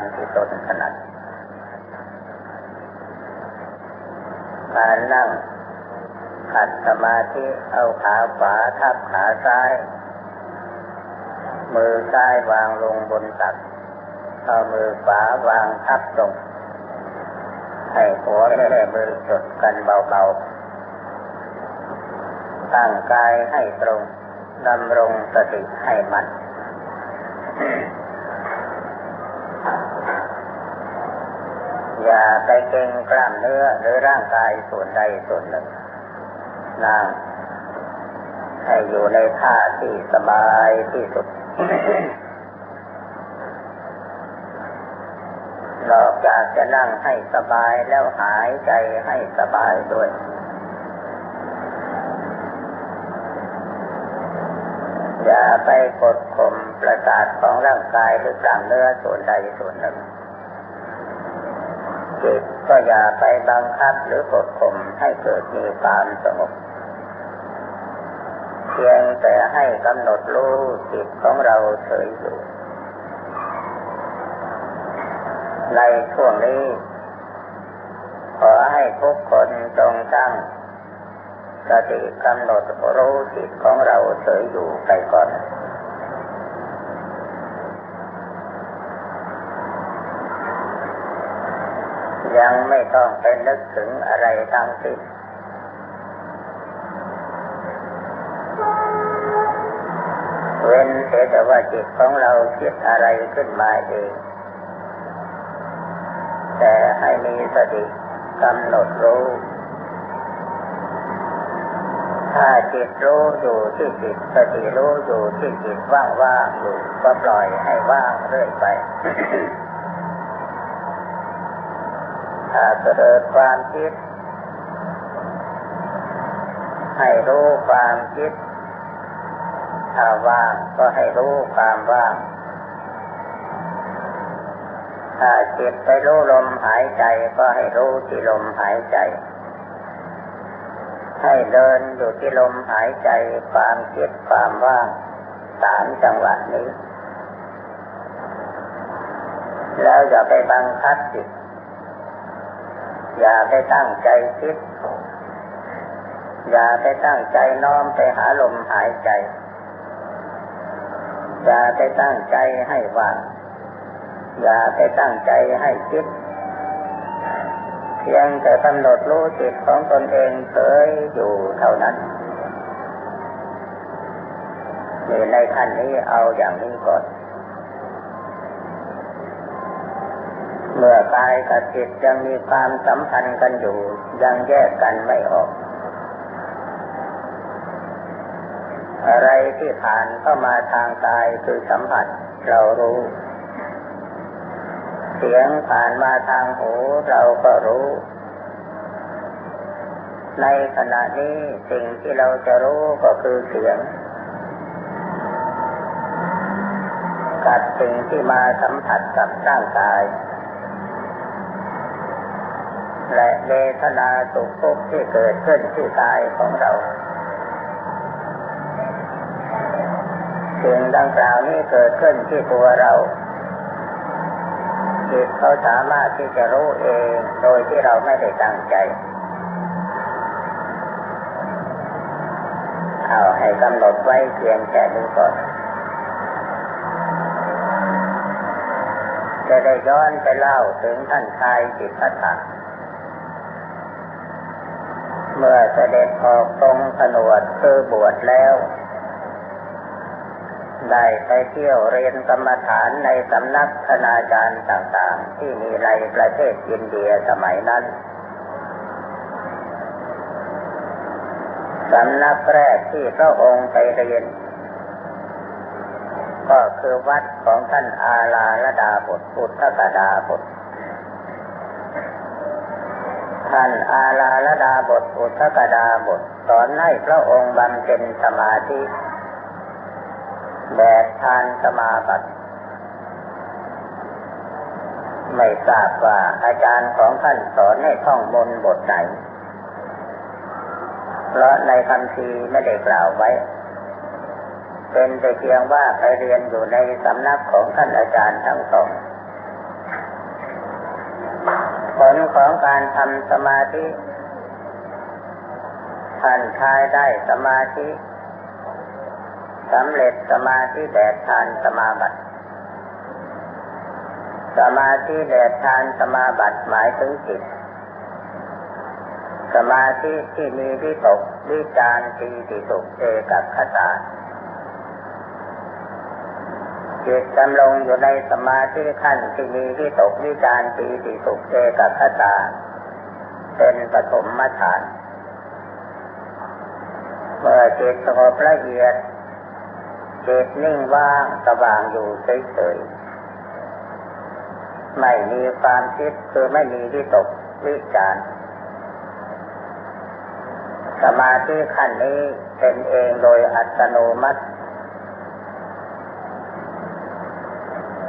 ธินั่งตามที่ตนถนัดการนั่งขัดสมาธิเอาขาขวาทับขาซ้าย มือซ้ายวางลงบนตักเอามือขวาวางทับตรงให้หัวแม่มือจดกันเบาๆ ตั้งกายให้ตรงดำรงสติให้มัดย่า ไปเก่งกล้ามเนื้อหรือร่างกายส่วนใดส่วนหนึ่งนั่งให้อยู่ในท่าที่สบายที่สุด นอกจากจะนั่งให้สบายแล้วหายใจให้สบายด้วยอย่าไปกดข่มประสาทของร่างกายหรือกล้ามเนื้อส่วนใดส่วนหนึ่ง ก็อย่าไปบังคับหรือกดข่มให้เกิดมีความสงบเพียงแต่ให้กำหนดรู้จิตของเราเฉยอยู่ ในช่วงนี้ ขอให้ทุกคนจงตั้งสติกำหนดรู้จิตของเราเฉยอยู่ไปก่อน ยังไม่ต้องไปนึกถึงอะไรทั้งสิ้นเว้นแต่ว่าจิตของเราคิดอะไรขึ้นมาเอง แต่ให้มีสติกำหนดรู้ ถ้าจิตรู้อยู่ที่จิตสติรู้อยู่ที่จิตว่างๆอยู่ก็ปล่อยให้ว่างเรื่อยไป ถ้าเกิดความคิด ให้รู้ความคิด ถ้าว่างก็ให้รู้ความว่าง ถ้าจิตไปรู้ลมหายใจก็ให้รู้ที่ลมหายใจ ให้เดินอยู่ที่ลมหายใจความคิดความว่างสามจังหวะนี้ แล้วอย่าไปบังคับจิต อย่าไปตั้งใจคิด อย่าไปตั้งใจน้อมไปหาลมหายใจ อย่าไปตั้งใจให้ว่าง อย่าไปตั้งใจให้คิด เพียงแต่กำหนดรู้จิตของตนเองเฉยอยู่เท่านั้นในขั้นนี้เอาอย่างนี้ก่อน เมื่อกายกับจิตยังมีความสัมพันธ์กันอยู่ ยังแยกกันไม่ออก อะไรที่ผ่านเข้ามาทางกายคือสัมผัสเรารู้ เสียงผ่านมาทางหูเราก็รู้ ในขณะนี้สิ่งที่เราจะรู้ก็คือเสียงกับสิ่งที่มาสัมผัสกับร่างกาย และเวทนาสุขทุกข์ที่เกิดขึ้นที่กายของเราสิ่งดังกล่าวนี้เกิดขึ้นที่ตัวเราจิตเขาสามารถที่จะรู้เองโดยที่เราไม่ได้ตั้งใจ เอาให้กำหนดไว้เพียงแค่นี้ก่อนจะได้ย้อนไปเล่าถึงท่านชายจิตพัฒ เมื่อเสด็จออกตรงผนวดคือบวชแล้ว ได้ไปเที่ยวเรียนกรรมฐานในสำนักคณาจารย์ต่างๆ ที่มีในประเทศอินเดียสมัยนั้นสำนักแรกที่พระองค์ไปเรียน ก็คือวัดของท่านอาลาลดาบทพุทธกดาบท ท่านอาลาลดาบทอุทกดาบทสอนให้พระองค์บำเพ็ญสมาธิแบบทานสมาบัติ ไม่ทราบว่าอาจารย์ของท่านสอนให้ท่องมนบทไหน เพราะในคำทีไม่ได้กล่าวไว้ เป็นแต่เพียงว่าไปเรียนอยู่ในสำนักของท่านอาจารย์ทั้งสอง ผลของการทำสมาธิท่านชายได้สมาธิสำเร็จสมาธิแดดทานสมาบัติ สมาธิแดดทานสมาบัติหมายถึงจิต สมาธิที่มีวิตกวิจารปีติสุเอกับขตา จิตดำลงอยู่ในสมาธิขั้นที่มีวิตกวิจารปีติสุขเอกับขตาเป็นปฐมฌานเมื่อจิตสงบละเอียดจิตนิ่งว่างสว่างอยู่เฉยๆไม่มีความคิดคือไม่มีวิตกวิจารสมาธิขั้นนี้เป็นเองโดยอัตโนมัติ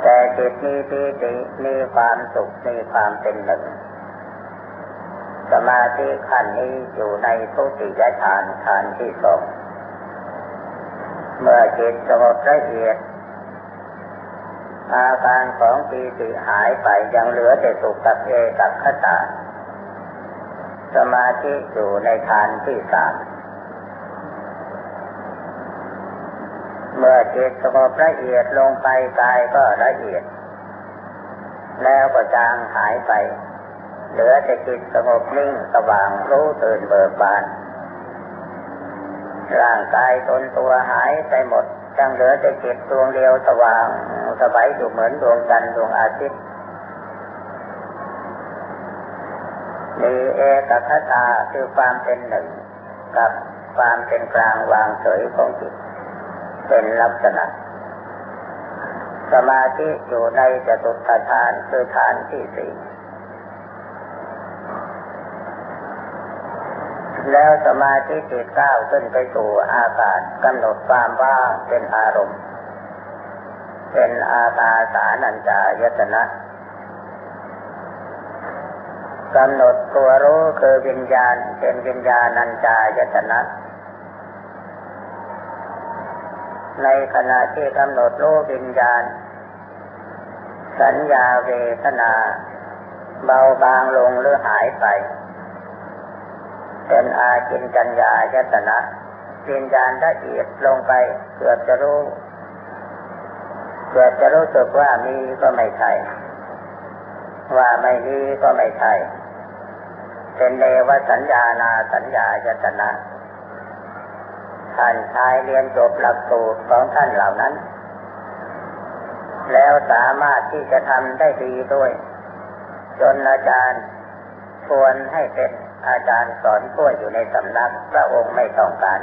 แต่ จิตมีปีติมีความสุขมีความเป็นหนึ่ง สมาธิขั้นนี้อยู่ในทุติยฌานฌานที่สองเมื่อจิตสงบละเอียดอาการของปีติหายไปยังเหลือแต่สุขกับเอกับขตาสมาธิอยู่ในฌานที่สาม เมื่อจิตสงบละเอียดลงไปกายก็ละเอียด แล้วก็จางหายไปเหลือแต่จิตสงบนิ่งสว่างรู้ตื่นเบิกบาน ร่างกายตนตัวหายไปหมดจังเหลือแต่จิตดวงเดียวสว่างสบายอยู่เหมือนดวงจันทร์ดวงอาทิตย์มีเอกคตาคือความเป็นหนึ่ง กับความเป็นกลางวางเฉยของจิต เป็นลักษณะ สมาธิอยู่ในจตุตถฌานคือฐานที่สี่แล้วสมาธิจิตก้าวขึ้นไปสู่อากาศกำหนดความว่างเป็นอารมณ์ เป็นอาตาสานัญจายตนะกำหนดตัวรู้คือวิญญาณเป็นวิญญาณัญจายตนะ ในขณะที่กำหนดรู้วิญญาณ สัญญาเวทนา เบาบางลงหรือหายไป เป็นอาจินจัญญายตนะวิญญาณละเอียดลงไปเกือบจะรู้เกือบจะรู้สึกว่ามีก็ไม่ใช่ ว่าไม่มีก็ไม่ใช่ เป็นเลวสัญญานาสัญญายตนะ ท่านชายเรียนจบหลักสูตรของท่านเหล่านั้น แล้วสามารถที่จะทำได้ดีด้วย จนอาจารย์ชวนให้เป็นอาจารย์สอนผู้อยู่ในสำนักพระองค์ไม่ต้องการ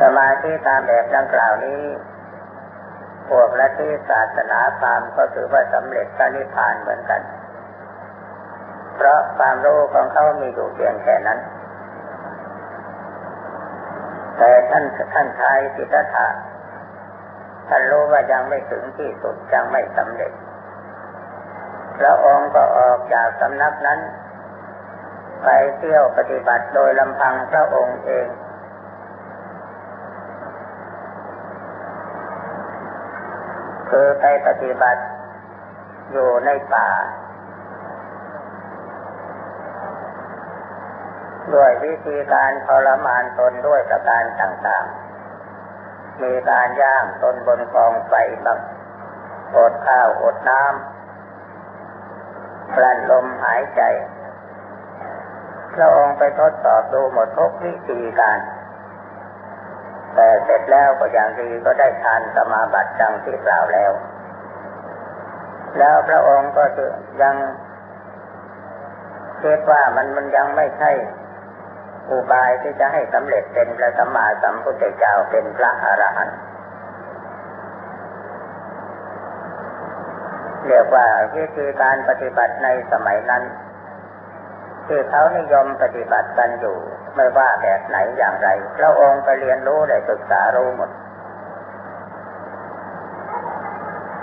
สมาธิตามแบบดังกล่าวนี้พวกละที่ศาสนาพามก็ถือว่าสำเร็จพระนิพพานเหมือนกัน เพราะความรู้ของเขามีอยู่เพียงแค่นั้น แต่ท่านท่านชายสิทธัตถะท่านรู้ว่ายังไม่ถึงที่สุดยังไม่สำเร็จพระองค์ก็ออกจากสำนักนั้น ไปเที่ยวปฏิบัติโดยลำพังพระองค์เอง คือไปปฏิบัติอยู่ในป่า ด้วยวิธีการทรมานตนด้วยประการต่างๆ มีการย่างตนบนกองไฟบ้างอดข้าวอดน้ำกลั้นลมหายใจพระองค์ไปทดสอบดูหมดทุกวิธีการ แต่เสร็จแล้วก็อย่างดีก็ได้ทานสมาบัติดังที่กล่าวแล้ว แล้วพระองค์ก็ยังคิดว่ามันมันยังไม่ใช่ อุบายที่จะให้สำเร็จเป็นพระสัมมาสัมพุทธเจ้าเป็นพระอรหันต์เรียกว่าวิธีการปฏิบัติในสมัยนั้น ที่เขานิยมปฏิบัติกันอยู่ ไม่ว่าแบบไหนอย่างไรพระองค์ไปเรียนรู้ได้ศึกษารู้หมด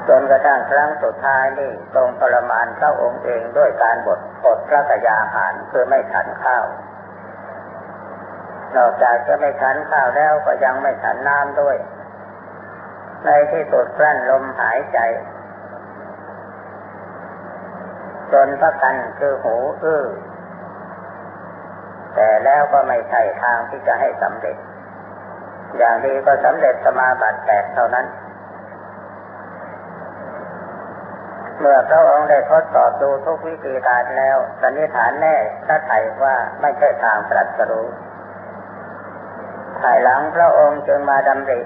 จนกระทั่งครั้งสุดท้ายนี่ทรงทรมานพระองค์เองด้วยการบดอดพระกยาหารคือไม่ฉันข้าว นอกจากจะไม่ฉันข้าวแล้วก็ยังไม่ฉันน้ำด้วย ในที่สุดกลั้นลมหายใจ จนพระกันคือหูอื้อแต่แล้วก็ไม่ใช่ทางที่จะให้สำเร็จ อย่างดีก็สำเร็จสมาบัติแตกเท่านั้น เมื่อพระองค์ได้ทดสอบดูทุกวิธีการแล้วสันนิษฐานแน่ถ้าไถ่ว่าไม่ใช่ทางตรัสรู้ ภายหลังพระองค์จึงมาดำริ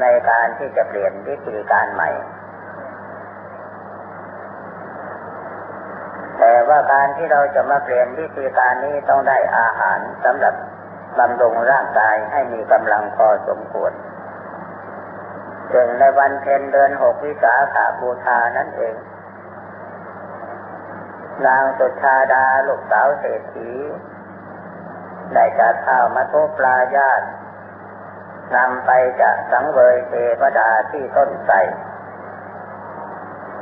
ในการที่จะเปลี่ยนวิธีการใหม่ แต่ว่าการที่เราจะมาเปลี่ยนวิธีการนี้ต้องได้อาหารสำหรับบำรุงร่างกายให้มีกำลังพอสมควรจึงในวันเพ็ญเดือนหกวิสาขาบูชานั่นเอง นางสุชาดาลูกสาวเศรษฐี ได้จัดข้าวมาทุปลาญาตินำไปจะสังเวยเทวดาที่ต้นไทร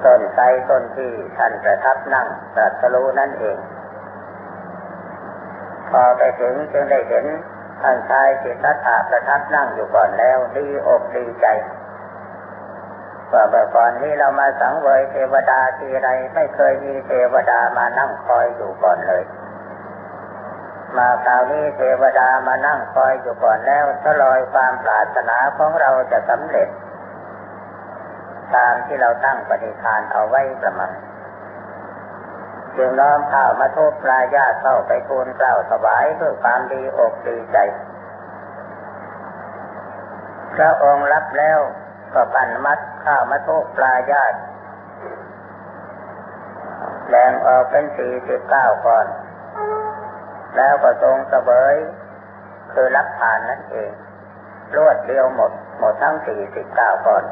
ต้นไทรต้นที่ท่านประทับนั่งตรัสรู้นั่นเอง พอไปถึงจึงได้เห็นท่านชายสิทธัตถะประทับนั่งอยู่ก่อนแล้วดีอกดีใจว่าเมื่อก่อนนี้เรามาสังเวยเทวดาทีไรไม่เคยมีเทวดามานั่งคอยอยู่ก่อนเลย มาคราวนี้เทวดามานั่งคอยอยู่ก่อนแล้วตลอยความปรารถนาของเราจะสำเร็จ ตามที่เราตั้งปณิธานเอาไว้ประมาณจึงน้อมข้าวมาทุบปลายาเข้าไปทูลเกล่าถวายเพื่อความดีอกดีใจ พระองค์รับแล้วก็ปั่นมัดข้าวมาทุบปลายาแบ่งออกเป็นสี่สิบเก้าก่อน แล้วก็ทรงเสวย คือรับทานนั่นเอง รวดเดียวหมด หมดทั้งสี่สิบเก้าก่อน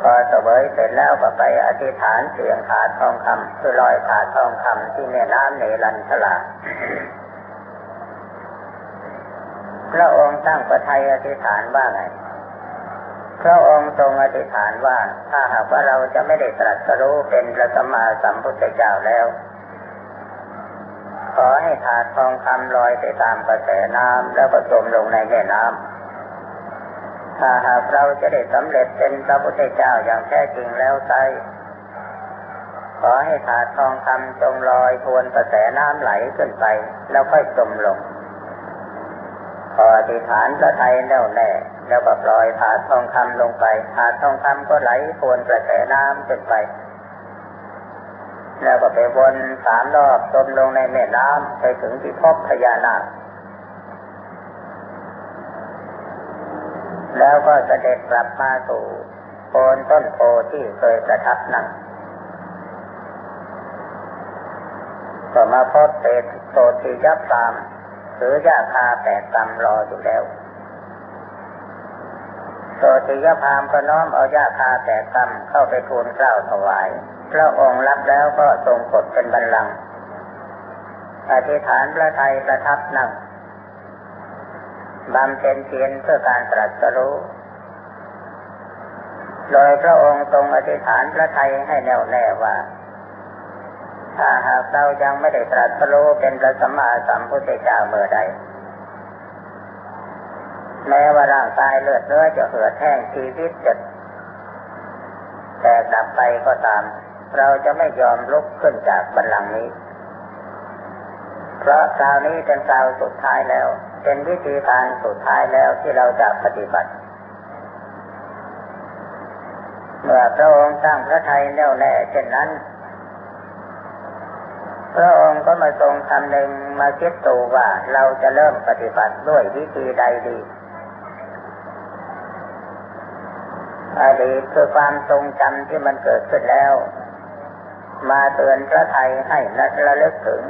พอเสวยเสร็จแล้วก็ไปอธิษฐานเสียงถาดทองคำคือลอยถาดทองคำที่แม่น้ำเนรันทลาพระองค์ตั้งประทัยอธิษฐานว่าไง พระองค์ทรงอธิษฐานว่า ถ้าหากว่าเราจะไม่ได้ตรัสรู้เป็นพระสัมมาสัมพุทธเจ้าแล้ว ขอให้ถาดทองคำลอยไปตามกระแสน้ำแล้วก็จมลงในแม่น้ำถ้าหากเราจะได้สำเร็จเป็นพระพุทธเจ้าอย่างแท้จริงแล้วไซขอให้ถาดทองคำจงลอยทวนกระแสน้ำไหลขึ้นไป แล้วค่อยจมลงพออธิษฐานพระไทยแน่วแน่แล้วก็ปล่อยถาดทองคำลงไปถาดทองคำก็ไหลทวนกระแสน้ำขึ้นไป แล้วก็ไปวนสามรอบจมลงในแม่น้ำไปถึงที่พบพญานาคแล้วก็เสด็จกลับมาสู่โคนต้นโพที่เคยประทับนั่งก็มาพบเศษโสติยับตามหรือยาคาแปดตำรออยู่แล้วโสติยพามก็น้อมเอายาคาแปดตำเข้าไปทูลเกล้าถวาย พระองค์รับแล้วก็ทรงกดเป็นบัลลังก์อธิษฐานพระไทยประทับนั่งบำเพ็ญเพียรเพื่อการตรัสรู้ โดยพระองค์ทรงอธิษฐานพระไทยให้แน่วแน่ว่า ถ้าหากเรายังไม่ได้ตรัสรู้เป็นพระสัมมาสัมพุทธเจ้าเมื่อใด แม้ว่าร่างกายเลือดเนื้อจะเหือดแห้งชีวิตจะแตกดับไปก็ตาม เราจะไม่ยอมลุกขึ้นจากบัลลังก์นี้ เพราะคราวนี้เป็นคราวสุดท้ายแล้ว เป็นวิธีการสุดท้ายแล้วที่เราจะปฏิบัติ เมื่อพระองค์สร้างพระไทยแน่วแน่เช่นนั้น พระองค์ก็มาทรงคำหนึ่งมาคิดตูว่าเราจะเริ่มปฏิบัติด้วยวิธีใดดีอดีตคือความทรงจำที่มันเกิดขึ้นแล้ว มาเตือนพระไทยให้นักระลึกถึง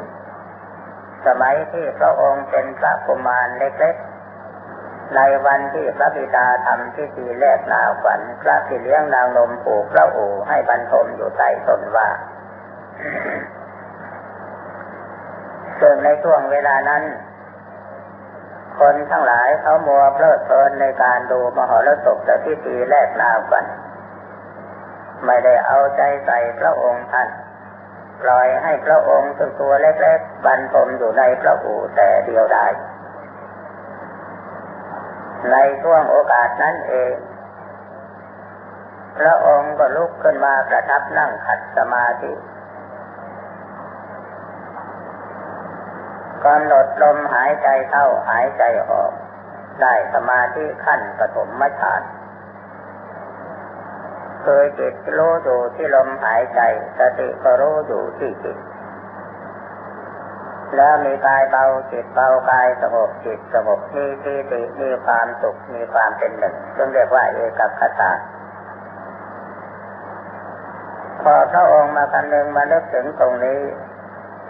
สมัยที่พระองค์เป็นพระกุมารเล็กๆ ในวันที่พระบิดาทำพิธีแลกนาขวัญพระพี่เลี้ยงนางนมผูกพระอูให้บรรทมอยู่ใต้ต้นว่าซึ่งในช่วงเวลานั้น คนทั้งหลายเขามัวเพลิดเพลินในการดูมหรสพแต่พิธีแลกนาขวัญ ไม่ได้เอาใจใส่พระองค์ท่านปล่อยให้พระองค์ซึ่งตัวเล็กๆบรรทมอยู่ในพระอู่แต่เดียวดายในช่วงโอกาสนั้นเอง พระองค์ก็ลุกขึ้นมาประทับนั่งขัดสมาธิกำหนดลมหายใจเข้าหายใจออก ได้สมาธิขั้นปฐมฌาน เคยจิตรู้อยู่ที่ลมหายใจ สติก็รู้อยู่ที่จิต แล้วมีกายเบาจิตเบากายสงบจิตสงบมีปีติมีความสุขมีความเป็นหนึ่งซึ่งเรียกว่าเอกัคตาพอพระองค์มาคำนึงมาเลิกถึงตรงนี้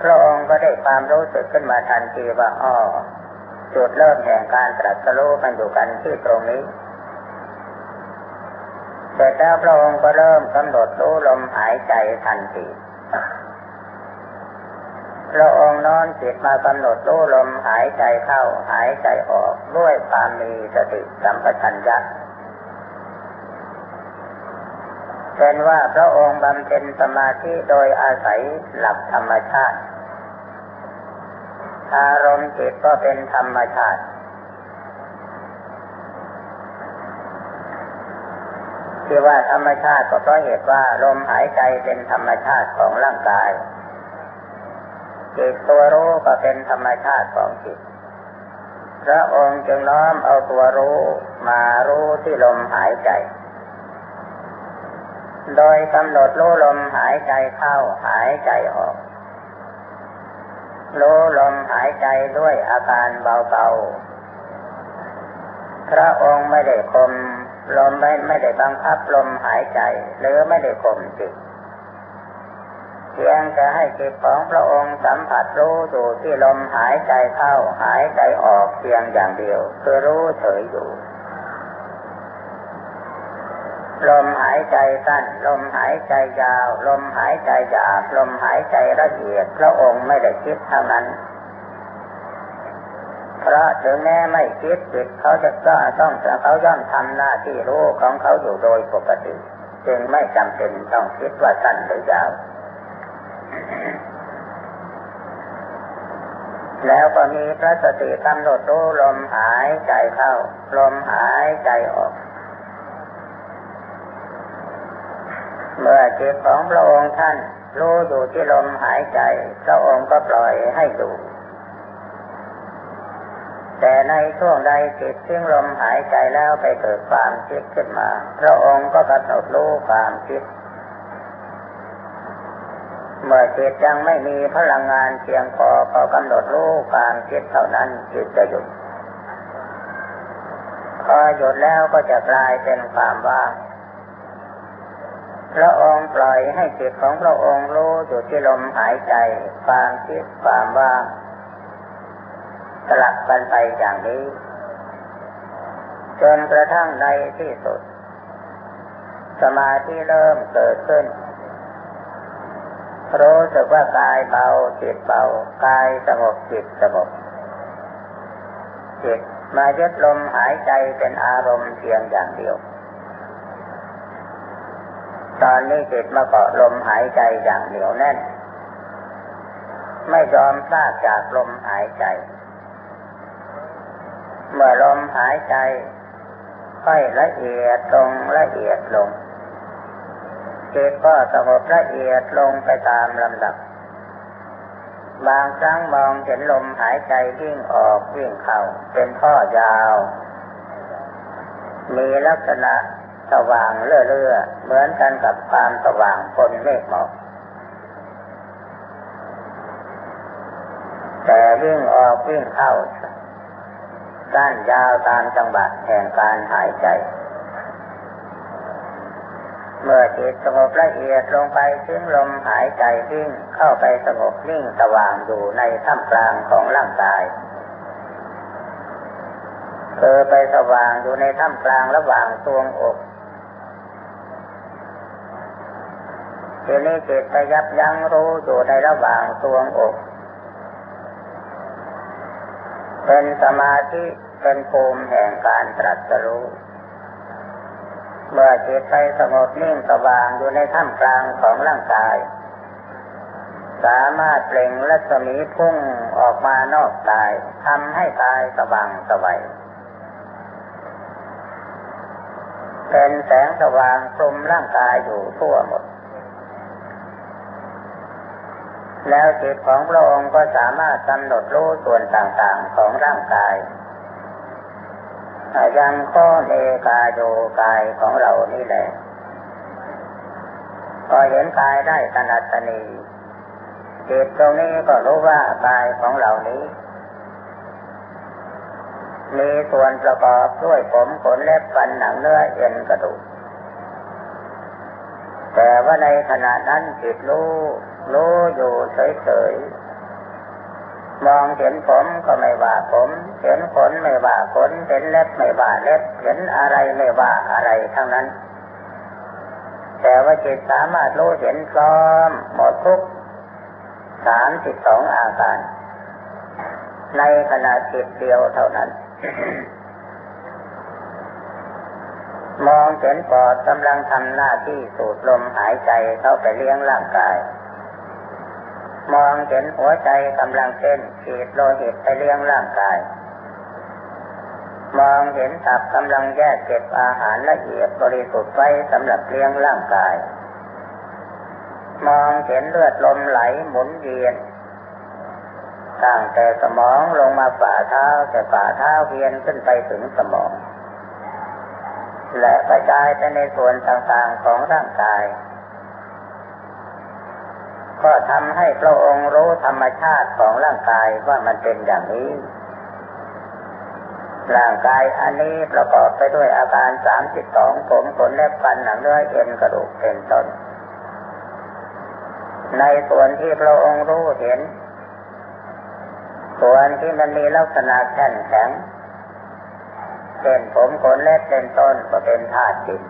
พระองค์ก็ได้ความรู้สึกขึ้นมาทันทีว่าอ๋อจุดเริ่มแห่งการตรัสรู้มันอยู่กันที่ตรงนี้ เสร็จแล้วพระองค์ก็เริ่มกำหนดรู้ลมหายใจทันทีพระองค์นอนจิตมากำหนดรู้ลมหายใจเข้าหายใจออกด้วยความมีสติสัมปชัญญะเป็นว่าพระองค์บำเพ็ญสมาธิโดยอาศัยหลักธรรมชาติ อารมณ์จิตก็เป็นธรรมชาติ ที่ว่าธรรมชาติก็เพราะเหตุว่าลมหายใจเป็นธรรมชาติของร่างกายจิตตัวรู้ก็เป็นธรรมชาติของจิต พระองค์จึงน้อมเอาตัวรู้มารู้ที่ลมหายใจ โดยกำหนดรู้ลมหายใจเข้าหายใจออก รู้ลมหายใจด้วยอาการเบาๆ พระองค์ไม่ได้คม ลมไม่ไม่ได้บังคับลมหายใจ หรือไม่ได้ข่มจิตเพียงจะให้จิตของพระองค์สัมผัสรู้อยู่ที่ลมหายใจเข้าหายใจออกเพียงอย่างเดียวคือรู้เฉยอยู่ ลมหายใจสั้น ลมหายใจยาว ลมหายใจหยาบลมหายใจละเอียดพระองค์ไม่ได้คิดเท่านั้น เพราะถึงแม้ไม่คิดจิตเขาจะก็ต้องเขาย่อมทำหน้าที่รู้ของเขาอยู่โดยปกติ จึงไม่จำเป็นต้องคิดว่าสั้นหรือยาวแล้วก็มีพระสติกำหนดรู้ลมหายใจเข้า ลมหายใจออก เมื่อจิตของพระองค์ท่านรู้อยู่ที่ลมหายใจพระองค์ก็ปล่อยให้ดู แต่ในช่วงใดจิตทิ้งลมหายใจแล้วไปเกิดความคิดขึ้นมาพระองค์ก็กำหนดรู้ความคิด เมื่อจิตยังไม่มีพลังงานเพียงพอก็กำหนดรู้ความคิดเท่านั้นจิตจะหยุดพอหยุดแล้วก็จะกลายเป็นความว่างพระองค์ปล่อยให้จิตของพระองค์รู้อยู่ที่ลมหายใจ ความคิดความว่าง ลับกันไปอย่างนี้ จนกระทั่งในที่สุด สมาธิเริ่มเกิดขึ้นรู้สึกว่ากายเบาจิตเบากายสงบจิตสงบจิตมายึดลมหายใจเป็นอารมณ์เพียงอย่างเดียว ตอนนี้จิตมาเกาะลมหายใจอย่างเหนียวแน่น ไม่ยอมพลาดจากลมหายใจ เมื่อลมหายใจ ค่อยละเอียดลงละเอียดลงจิตก็สงบละเอียดลงไปตามลำดับ บางครั้งมองเห็นลมหายใจวิ่งออกวิ่งเข้าเป็นท่อยาว มีลักษณะสว่างเลื่อๆเหมือนกันกับความสว่างคนเมฆหมอกแต่วิ่งออกวิ่งเข้า สั้นยาวตามจังหวะแห่งการหายใจ เมื่อจิตสงบละเอียดลงไปถึงลมหายใจวิ่งเข้าไปสงบนิ่งสว่างอยู่ในท่ามกลางของร่างกายเธอไปสว่างอยู่ในท่ามกลางระหว่างทวงอกทีนี้จิตไปยับยั้งรู้อยู่ในระหว่างทวงอก เป็นสมาธิเป็นภูมิแห่งการตรัสรู้เมื่อจิตไปสงบนิ่งสว่างอยู่ในท่ามกลางของร่างกาย สามารถเปล่งรัศมีพุ่งออกมานอกกายทำให้กายสว่างสวัยเป็นแสงสว่างคลุมร่างกายอยู่ทั่วหมด แล้วจิตของพระองค์ก็สามารถกำหนดรู้ส่วนต่างๆของร่างกายยังข้อเนกายโยกายของเรานี่แหละพอเห็นกายได้ถนัดตนีจิตตรงนี้ก็รู้ว่ากายของเรานี้ มีส่วนประกอบด้วยผมขนเล็บฟันหนังเนื้อเอ็นกระดูกแต่ว่าในขณะนั้นจิตรู้ รู้อยู่เฉยๆ มองเห็นผมก็ไม่ว่าผม เห็นขนไม่ว่าขน เห็นเล็บไม่ว่าเล็บ เห็นอะไรไม่ว่าอะไรทั้งนั้น แต่ว่าจิตสามารถรู้เห็นพร้อมหมดทุกสามสิบสองอาการ ในขณะจิตเดียวเท่านั้นมองเห็นปอดกำลังทำหน้าที่สูดลมหายใจเข้าไปเลี้ยงร่างกาย มองเห็นหัวใจกำลังเต้นฉีดโลหิตไปเลี้ยงร่างกาย มองเห็นตับกำลังแยกเก็บอาหารละเอียดบริสุทธิ์ไว้สำหรับเลี้ยงร่างกาย มองเห็นเลือดลมไหลหมุนเวียนตั้งแต่สมองลงมาฝ่าเท้าแต่ฝ่าเท้าเวียนขึ้นไปถึงสมอง และกระจายไปในส่วนต่างๆของร่างกาย ก็ทำให้พระองค์รู้ธรรมชาติของร่างกายว่ามันเป็นอย่างนี้ ร่างกายอันนี้ประกอบไปด้วยอาการสามสิบสองผมขนเล็บฟันหนังเนื้อเอ็นกระดูกเป็นต้น ในส่วนที่พระองค์รู้เห็น ส่วนที่มันมีลักษณะแข็งแข็งเช่นผมขนเล็บเป็นต้นก็เป็นธาตุจิต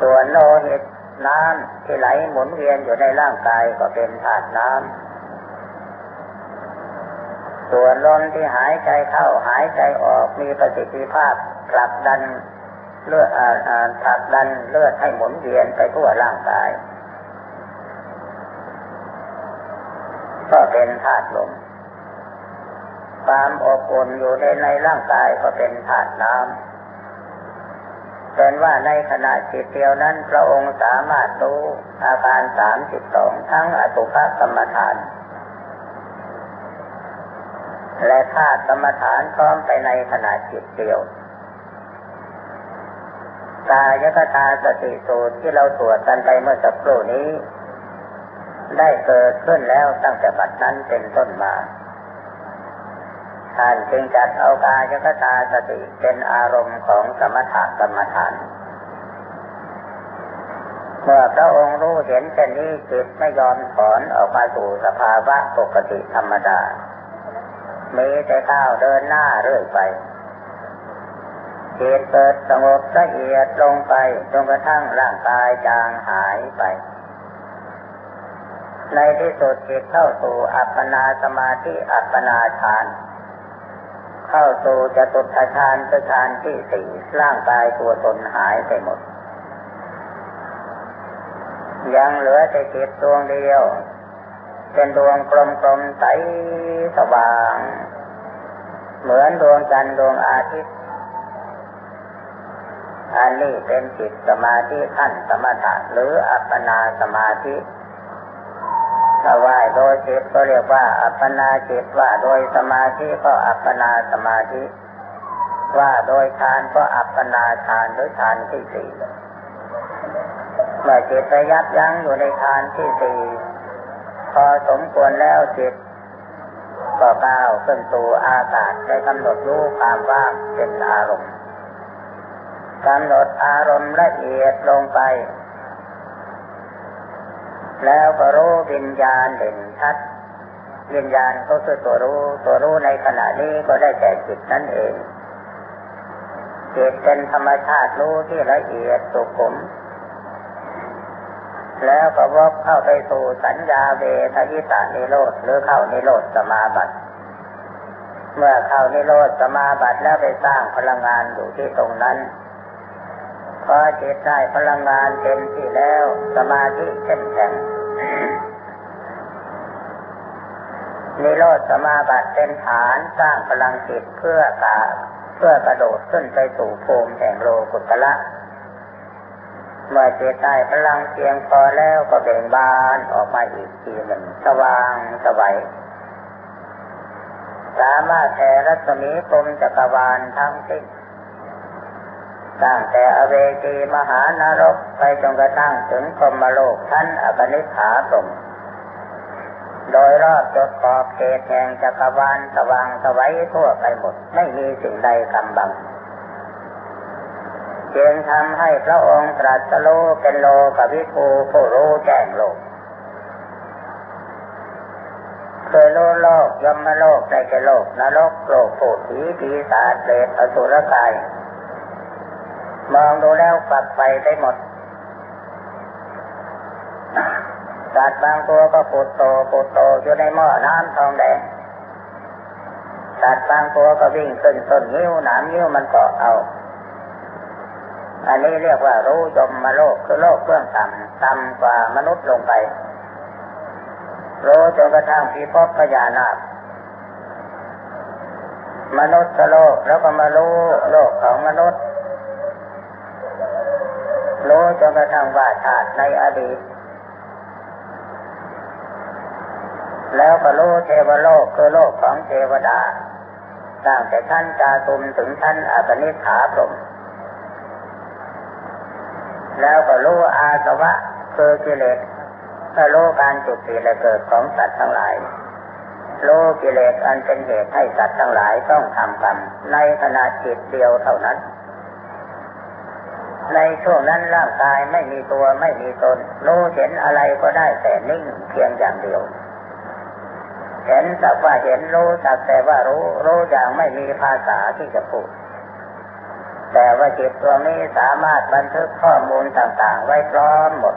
ส่วนโลหิต น้ำที่ไหลหมุนเวียนอยู่ในร่างกายก็เป็นธาตุน้ำส่วนลมที่หายใจเข้าหายใจออกมีประสิทธิภาพผลักดันเลือดผลักดันเลือดให้หมุนเวียนไปทั่วร่างกาย ก็เป็นธาตุลมความอบอุ่นอยู่ในในร่างกายก็เป็นธาตุน้ำ เป็นว่าในขณะจิตเดียวนั้น พระองค์สามารถรู้อาการสามสิบสองทั้งอสุภกรรมฐาน และธาตุกรรมฐานพร้อมไปในขณะจิตเดียวกายกตาสติสูตรที่เราตรวจกันไปเมื่อสักครู่นี้ ได้เกิดขึ้นแล้วตั้งแต่บัดนั้นเป็นต้นมา ท่านจึงจัดเอากายกตาสติเป็นอารมณ์ของสมถะกรรมฐาน เมื่อพระองค์รู้เห็นเช่นนี้จิตไม่ยอมถอนออกมาสู่สภาวะปกติธรรมดา มีแต่ก้าวเดินหน้าเรื่อยไปจิตเกิดสงบละเอียดลงไปจนกระทั่งร่างกายจางหายไป ในที่สุดจิตเข้าสู่อัปปนาสมาธิอัปปนาฌาน เข้าสู่จตุตฌานคือฌานที่สี่ร่างกายตัวตนหายไปหมด ยังเหลือแต่จิตดวงเดียว เป็นดวงกลมๆใสสว่าง เหมือนดวงจันทร์ดวงอาทิตย์อันนี้เป็นจิตสมาธิขั้นสมถะหรืออัปปนาสมาธิ ถ้าว่าโดยจิตก็เรียกว่าอัปปนาจิตว่าโดยสมาธิก็อัปปนาสมาธิ ว่าโดยฌานก็อัปปนาฌานหรือฌานที่สี่เมื่อจิตไปยับยั้งอยู่ในฌานที่สี่พอสมควรแล้วจิตก็ก้าวขึ้นสู่อากาศได้กำหนดรู้ความว่างเป็นอารมณ์กำหนดอารมณ์ละเอียดลงไป แล้วก็รู้วิญญาณเด่นชัดวิญญาณก็คือตัวรู้ ตัวรู้ในขณะนี้ก็ได้แก่จิตนั่นเองจิตเป็นธรรมชาติรู้ที่ละเอียดสุขุม แล้วก็วกเข้าไปสู่สัญญาเวทยิตานิโรธหรือเข้านิโรธสมาบัติ เมื่อเข้านิโรธสมาบัติแล้วไปสร้างพลังงานอยู่ที่ตรงนั้น พอจิตได้พลังงานเต็มที่แล้ว สมาธิเข้มแข็งนิโรธสมาบัติเป็นฐานสร้างพลังจิตเพื่อกาเพื่อกระโดดขึ้นไปสู่ภูมิแห่งโลกุตละเมื่อจิตได้พลังเพียงพอแล้วก็เบ่งบานออกมาอีกทีหนึ่งสว่างสวัยสามารถแผ่รัศมีกรมจักรวาลทั้งสิ้น ตั้งแต่อเวจีมหานรกไปจนกระทั่งถึงกรมโลกท่านอกนิขาสมโดยรอบจดขอบเขตแห่งจักรวาลสว่างสวัยทั่วไปหมด ไม่มีสิ่งใดกำบังจึงทำให้พระองค์ตรัสรู้เป็นโลกวิภูผู้รู้แจ้งโลกเคยรู้โลกยมโลกได้แกโลกนรกโลกโผผีปีศาจเปรตอสุรกาย มองดูแล้วฝักไปได้หมดสัตว์บางตัวก็ปูดโตปูดโตอยู่ในหม้อน้ำทองแดงสัตว์บางตัวก็วิ่งขึ้นต้นนิ้วหนามนิ้วมันเกาะเอา อันนี้เรียกว่ารู้ยมมาโลกคือโลกเบื้องต่ำต่ำกว่ามนุษย์ลงไป รู้จนกระทั่งพิภพพญานาคมนุษย์โลกแล้วก็มารู้โลกของมนุษย์ รู้จนกระทั่งว่าชาติในอดีต แล้วก็รู้เทวโลกคือโลกของเทวดาตั้งแต่ชั้นจาตุมถึงชั้นอปนิขาพรมแล้วก็รู้อาสวะคือกิเลสก็รู้การจุติและเกิดของสัตว์ทั้งหลายรู้กิเลสอันเป็นเหตุให้สัตว์ทั้งหลายต้องทำกรรมในขณะจิตเดียวเท่านั้น ในช่วงนั้นร่างกายไม่มีตัวไม่มีตน รู้เห็นอะไรก็ได้แต่นิ่งเพียงอย่างเดียว เห็นสักว่าเห็นรู้สักแต่ว่ารู้ รู้อย่างไม่มีภาษาที่จะพูด แต่ว่าจิตตัวนี้สามารถบันทึกข้อมูลต่างๆ ไว้พร้อมหมด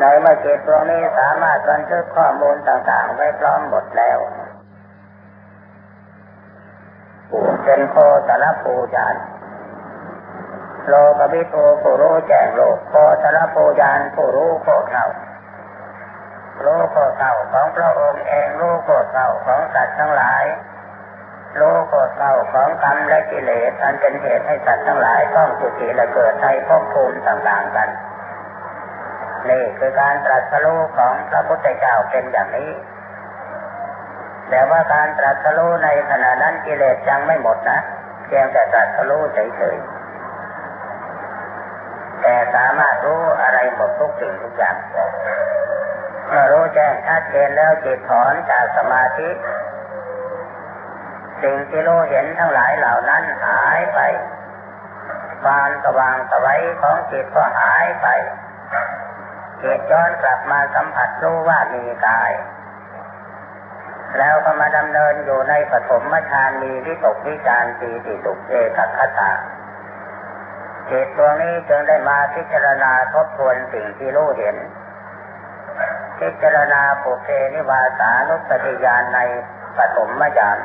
ในเมื่อจิตตัวนี้สามารถบันทึกข้อมูลต่างๆ ไว้พร้อมหมดแล้ว เป็นโคตรปูจานโลกวิโตผู้รู้แจ้งโลกโคตรปูจานผู้รู้โคตรเรารู้โคตรเราของพระองค์เองรู้โคตรเราของสัตว์ทั้งหลายรู้โคตรเราของกรรมและกิเลสอันเป็นเหตุให้สัตว์ทั้งหลายต้องจุติและเกิดในภพภูมิต่างๆกันนี่คือการตรัสรู้ของพระพุทธเจ้าเป็นอย่างนี้ แต่ว่าการตรัสรู้ในขณะนั้นกิเลสยังไม่หมดนะเพียงแต่ตรัสรู้เฉยๆแต่สามารถรู้อะไรหมดทุกสิ่งทุกอย่างเมื่อรู้แจ้งชัดเจนแล้วจิตถอนจากสมาธิสิ่งที่รู้เห็นทั้งหลายเหล่านั้นหายไปความสว่างสวัยของจิตก็หายไปจิตย้อนกลับมาสัมผัสรู้ว่ามีกาย แล้วก็มาดำเนินอยู่ในปฐมฌานมีวิตกวิจารปีติสุขเอกคตาจิตดวงนี้จึงได้มาพิจารณาทบทวนสิ่งที่รู้เห็น พิจารณาปุเพนิวาสานุสติญาณในปฐมญาณ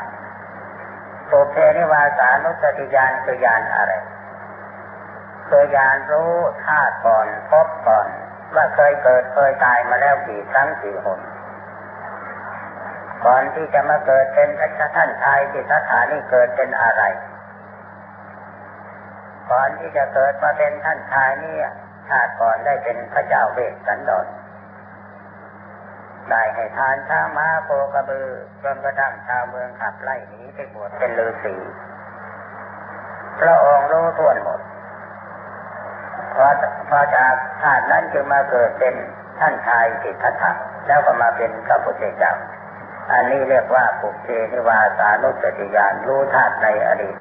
ปุเพนิวาสานุสติญาณคือญาณอะไรคือญาณรู้ธาตุก่อนพบก่อนว่าเคยเกิดเคยตายมาแล้วกี่ครั้งกี่หน ก่อนที่จะมาเกิดเป็นพระท่านชายที่สถานี่เกิดเป็นอะไร ก่อนที่จะเกิดมาเป็นท่านชายนี่ชาติก่อนได้เป็นพระเจ้าเวสสันดรได้ให้ทานช้างม้าโคกระบือจนกระทั่งชาวเมืองขับไล่หนีไปบวชเป็นฤาษีพระองค์รู้ท่วหมดพอพอจากชาตินั้นจึงมาเกิดเป็นท่านชายสิทธัตถะแล้วก็มาเป็นพระพุทธเจ้า อันนี้เรียกว่าปุเพนิวาสานุสติญาณรู้ธาตุในอดีต